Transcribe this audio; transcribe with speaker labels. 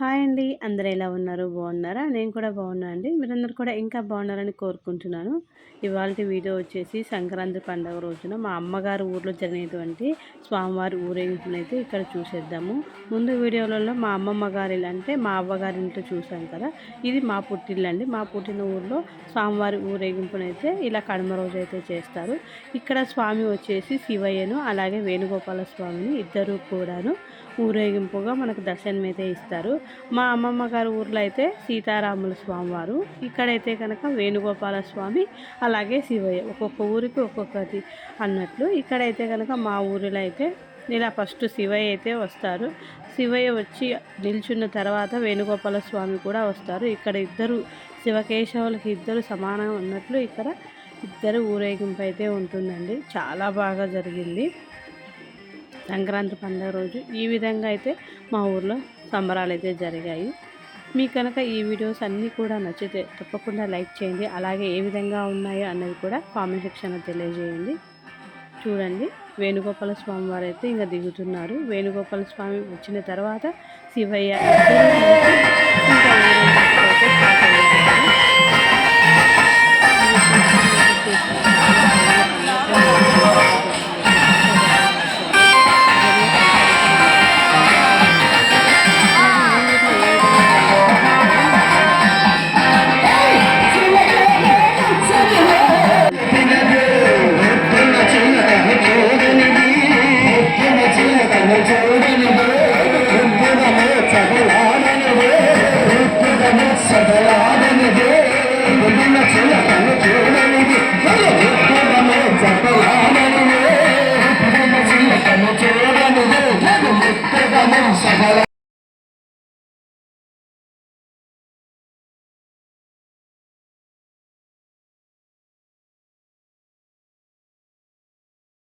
Speaker 1: Hi అండి. అందరూ ఎలా ఉన్నారు? బాగున్నారా? నేను కూడా బాగున్నా అండి. మీరందరూ కూడా ఇంకా బాగున్నారని కోరుకుంటున్నాను. ఇవాళ వీడియో వచ్చేసి సంక్రాంతి పండుగ రోజున మా అమ్మగారు ఊర్లో జరిగినటువంటి స్వామివారి ఊరేగింపునైతే ఇక్కడ చూసేద్దాము. ముందు వీడియోలలో మా అమ్మమ్మ గారి అంటే మా అవ్వగారి ఇంట్లో చూసాం కదా. ఇది మా పుట్టిల్లు అండి. మా పుట్టిన ఊర్లో స్వామివారి ఊరేగింపునైతే ఇలా కడమ రోజు అయితే చేస్తారు. ఇక్కడ స్వామి వచ్చేసి శివయ్యను అలాగే వేణుగోపాల స్వామిని ఇద్దరు కూడాను ఊరేగింపుగా మనకు దర్శనం అయితే ఇస్తారు. మా అమ్మమ్మ గారి ఊర్లో అయితే సీతారాముల స్వామి వారు ఇక్కడైతే కనుక వేణుగోపాల స్వామి అలాగే శివయ్య. ఒక్కొక్క ఊరికి ఒక్కొక్కటి అన్నట్లు ఇక్కడైతే కనుక మా ఊరిలో అయితే ఇలా ఫస్ట్ శివయ్య అయితే వస్తారు. శివయ్య వచ్చి నిల్చున్న తర్వాత వేణుగోపాల స్వామి కూడా వస్తారు. ఇక్కడ ఇద్దరు శివకేశవులకి ఇద్దరు సమానం ఉన్నట్లు ఇక్కడ ఇద్దరు ఊరేగింపు అయితే ఉంటుందండి. చాలా బాగా జరిగింది. సంక్రాంతి పండుగ రోజు ఈ విధంగా అయితే మా ఊర్లో సంబరాలు అయితే జరిగాయి. మీకు కనుక ఈ వీడియోస్ అన్నీ కూడా నచ్చితే తప్పకుండా లైక్ చేయండి. అలాగే ఏ విధంగా ఉన్నాయో అన్నది కూడా కామెంట్ సెక్షన్లో తెలియజేయండి. చూడండి వేణుగోపాల స్వామి వారు అయితే ఇంకా దిగుతున్నారు. వేణుగోపాల స్వామి వచ్చిన తర్వాత శివయ్య ఇంకా సకల